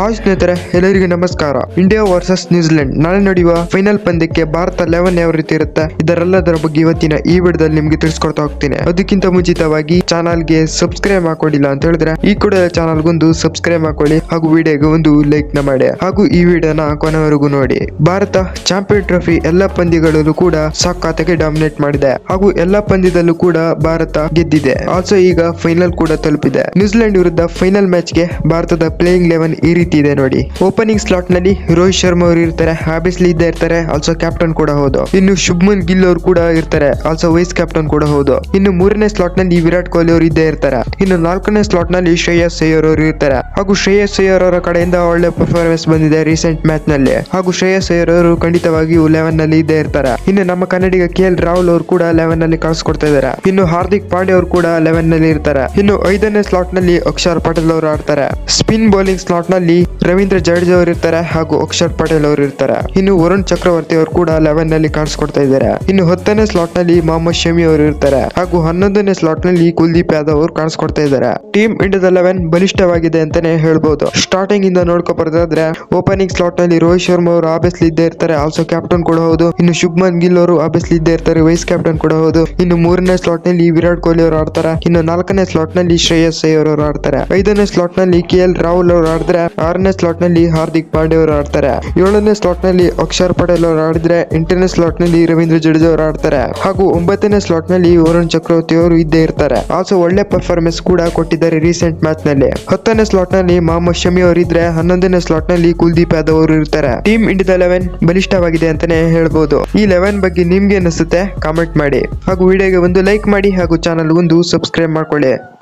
Hi ಸ್ನೇಹಿತರೆ, ಎಲ್ಲರಿಗೂ ನಮಸ್ಕಾರ. ಇಂಡಿಯಾ ವರ್ಸಸ್ ನ್ಯೂಜಿಲೆಂಡ್ ನಾಳೆ ನಡೆಯುವ ಫೈನಲ್ ಪಂದ್ಯಕ್ಕೆ ಭಾರತ ಲೆವೆನ್ ಯಾವ ರೀತಿ ಇರುತ್ತೆ? ಇದರೆಲ್ಲದರ ಬಗ್ಗೆ ಇವತ್ತಿನ ಈ ವಿಡಿಯೋದಲ್ಲಿ ನಿಮಗೆ ತಿಳಿಸ್ಕೊಡ್ತಾ ಹೋಗ್ತೀನಿ. ಅದಕ್ಕಿಂತ ಮುಂಚಿತವಾಗಿ ಚಾನಲ್ಗೆ ಸಬ್ಸ್ಕ್ರೈಬ್ ಹಾಕೊಂಡಿಲ್ಲ ಅಂತ ಹೇಳಿದ್ರೆ, ಈ ಕೂಡ ಚಾನಲ್ಗೊಂದು ಸಬ್ಸ್ಕ್ರೈಬ್ ಹಾಕೊಳ್ಳಿ ಹಾಗೂ ವಿಡಿಯೋಗೆ ಒಂದು ಲೈಕ್ನ ಮಾಡಿ. ಹಾಗೂ ಈ ವಿಡಿಯೋನ ಕೊನೆವರೆಗೂ ನೋಡಿ. ಭಾರತ ಚಾಂಪಿಯನ್ ಟ್ರೋಫಿ ಎಲ್ಲ ಪಂದ್ಯಗಳಲ್ಲೂ ಕೂಡ ಸಖತ್ತಾಗಿ ಡಾಮಿನೇಟ್ ಮಾಡಿದೆ. ಹಾಗೂ ಎಲ್ಲಾ ಪಂದ್ಯದಲ್ಲೂ ಕೂಡ ಭಾರತ ಗೆದ್ದಿದೆ. ಆಲ್ಸೋ ಈಗ ಫೈನಲ್ ಕೂಡ ತಲುಪಿದೆ. ನ್ಯೂಜಿಲೆಂಡ್ ವಿರುದ್ಧ ಫೈನಲ್ ಮ್ಯಾಚ್ಗೆ ಭಾರತದ ಪ್ಲೇಯಿಂಗ್ ಲೆವೆನ್ ಈ ರೀತಿ ಇದೆ ನೋಡಿ. ಓಪನಿಂಗ್ ಸ್ಲಾಟ್ನಲ್ಲಿ ರೋಹಿತ್ ಶರ್ಮಾ ಅವರು ಇರ್ತಾರೆ. ಹಾಬಿಸ್ಲಿ ಇದ್ದೇ ಇರ್ತಾರೆ. ಆಲ್ಸೋ ಕ್ಯಾಪ್ಟನ್ ಕೂಡ ಹೌದು. ಇನ್ನು ಶುಭ್ಮನ್ ಗಿಲ್ ಅವರು ಕೂಡ ಇರ್ತಾರೆ. ಆಲ್ಸೋ ವೈಸ್ ಕ್ಯಾಪ್ಟನ್ ಕೂಡ ಹೌದು. ಇನ್ನು ಮೂರನೇ ಸ್ಲಾಟ್ನಲ್ಲಿ ವಿರಾಟ್ ಕೊಹ್ಲಿ ಅವರು ಇದ್ದೇ ಇರ್ತಾರೆ. ಇನ್ನು ನಾಲ್ಕನೇ ಸ್ಲಾಟ್ನಲ್ಲಿ ಶ್ರೇಯಸ್ ಅಯ್ಯರ್ ಅವರು ಇರ್ತಾರೆ. ಹಾಗೂ ಶ್ರೇಯಸ್ ಅಯ್ಯರ್ ಅವರ ಕಡೆಯಿಂದ ಒಳ್ಳೆ ಪರ್ಫಾರ್ಮೆನ್ಸ್ ಬಂದಿದೆ ರೀಸೆಂಟ್ ಮ್ಯಾಚ್ನಲ್ಲಿ. ಹಾಗೂ ಶ್ರೇಯಸ್ ಅಯ್ಯರ್ ಅವರು ಖಂಡಿತವಾಗಿಯೂ ಲೆವೆನ್ನಲ್ಲಿ ಇದ್ದೇ ಇರ್ತಾರೆ. ಇನ್ನು ನಮ್ಮ ಕನ್ನಡಿಗ ಕೆ ಎಲ್ ರಾಹುಲ್ ಅವರು ಕೂಡ ಲೆವೆನ್ನಲ್ಲಿ ಕಾಣಿಸ್ಕೊಡ್ತಾ ಇದ್ದಾರೆ. ಇನ್ನು ಹಾರ್ದಿಕ್ ಪಾಂಡೆ ಅವರು ಕೂಡ ಲೆವೆನ್ನಲ್ಲಿ ಇರ್ತಾರೆ. ಇನ್ನು ಐದನೇ ಸ್ಲಾಟ್ನಲ್ಲಿ ಅಕ್ಷರ್ ಪಟೇಲ್ ಅವರು ಆಡ್ತಾರೆ. ಸ್ಪಿನ್ ಬೌಲಿಂಗ್ ಸ್ಲಾಟ್ನಲ್ಲಿ ರವೀಂದ್ರ ಜಡೇಜಾ ಅವರು ಇರ್ತಾರೆ ಹಾಗೂ ಅಕ್ಷರ್ ಪಟೇಲ್ ಅವರು ಇರ್ತಾರೆ. ಇನ್ನು ವರುಣ್ ಚಕ್ರವರ್ತಿ ಅವರು ಕೂಡ ಲೆವೆನ್ನಲ್ಲಿ ಕಾಣಿಸ್ಕೊಡ್ತಾ ಇದ್ದಾರೆ. ಇನ್ನು ಹತ್ತನೇ ಸ್ಲಾಟ್ನಲ್ಲಿ ಮೊಹಮ್ಮದ್ ಶಮಿ ಅವರು ಇರ್ತಾರೆ ಹಾಗೂ ಹನ್ನೊಂದನೇ ಸ್ಲಾಟ್ನಲ್ಲಿ ಕುಲ್ದೀಪ್ ಯಾದವ್ ಅವರು ಕಾಣಿಸ್ಕೊಡ್ತಾ ಇದ್ದಾರೆ. ಟೀಮ್ ಇಂಡಿಯಾದ ಲೆವೆನ್ ಬಲಿಷ್ಠವಾಗಿದೆ ಅಂತಾನೆ ಹೇಳ್ಬಹುದು ಸ್ಟಾರ್ಟಿಂಗ್ ಇಂದ ನೋಡ್ಕೊ ಬರೋದಾದ್ರೆ ಓಪನಿಂಗ್ ಸ್ಲಾಟ್ನಲ್ಲಿ ರೋಹಿತ್ ಶರ್ಮಾ ಅವರು ಆಬ್ವಿಯಸ್ಲಿ ಇದ್ದೇ ಇರ್ತಾರೆ. ಆಲ್ಸೋ ಕ್ಯಾಪ್ಟನ್ ಕೂಡ ಹೌದು. ಇನ್ನು ಶುಭ್ಮನ್ ಗಿಲ್ ಅವರು ಆಬ್ವಿಯಸ್ಲಿ ಇದ್ದೇ ಇರ್ತಾರೆ. ವೈಸ್ ಕ್ಯಾಪ್ಟನ್ ಕೂಡ ಹೌದು. ಇನ್ನು ಮೂರನೇ ಸ್ಲಾಟ್ನಲ್ಲಿ ವಿರಾಟ್ ಕೊಹ್ಲಿ ಅವರು ಆಡ್ತಾರೆ. ಇನ್ನು ನಾಲ್ಕನೇ ಸ್ಲಾಟ್ನಲ್ಲಿ ಶ್ರೇಯಸ್ ಅಯ್ಯರ್ ಅವರು ಆಡ್ತಾರೆ. ಐದನೇ ಸ್ಲಾಟ್ನಲ್ಲಿ ಕೆ ಎಲ್ ರಾಹುಲ್ ಅವರು ಆಡಿದ್ರೆ ಆರನೇ ಸ್ಲಾಟ್ನಲ್ಲಿ ಹಾರ್ದಿಕ್ ಪಾಂಡೆ ಅವರು ಆಡ್ತಾರೆ. ಏಳನೇ ಸ್ಲಾಟ್ನಲ್ಲಿ ಅಕ್ಷರ್ ಪಟೇಲ್ ಅವರು ಆಡಿದ್ರೆ, ಎಂಟನೇ ಸ್ಲಾಟ್ನಲ್ಲಿ ರವೀಂದ್ರ ಜಡೇಜಾ ಅವರು ಆಡ್ತಾರೆ. ಹಾಗೂ ಒಂಬತ್ತನೇ ಸ್ಲಾಟ್ನಲ್ಲಿ ವರುಣ್ ಚಕ್ರವರ್ತಿ ಅವರು ಇದ್ದೇ ಇರ್ತಾರೆ. ಆಲ್ಸೋ ಒಳ್ಳೆ ಪರ್ಫಾರ್ಮೆನ್ಸ್ ಕೂಡ ಕೊಟ್ಟಿದ್ದಾರೆ ರೀಸೆಂಟ್ ಮ್ಯಾಚ್ನಲ್ಲಿ. ಹತ್ತನೇ ಸ್ಲಾಟ್ನಲ್ಲಿ ಮೊಹಮ್ಮದ್ ಶಮಿ ಅವರು ಇದ್ರೆ, ಹನ್ನೊಂದನೇ ಸ್ಲಾಟ್ನಲ್ಲಿ ಕುಲ್ದೀಪ್ ಯಾದವ್ ಅವರು ಇರ್ತಾರೆ. ಟೀಮ್ ಇಂಡಿಯಾ ಲೆವೆನ್ ಬಲಿಷ್ಠವಾಗಿದೆ ಅಂತಾನೆ ಹೇಳ್ಬೋದು. ಈ ಲೆವೆನ್ ಬಗ್ಗೆ ನಿಮ್ಗೆ ಅನಿಸುತ್ತೆ? ಕಾಮೆಂಟ್ ಮಾಡಿ. ಹಾಗೂ ವಿಡಿಯೋಗೆ ಒಂದು ಲೈಕ್ ಮಾಡಿ ಹಾಗೂ ಚಾನಲ್ ಒಂದು ಸಬ್ಸ್ಕ್ರೈಬ್ ಮಾಡ್ಕೊಳ್ಳಿ.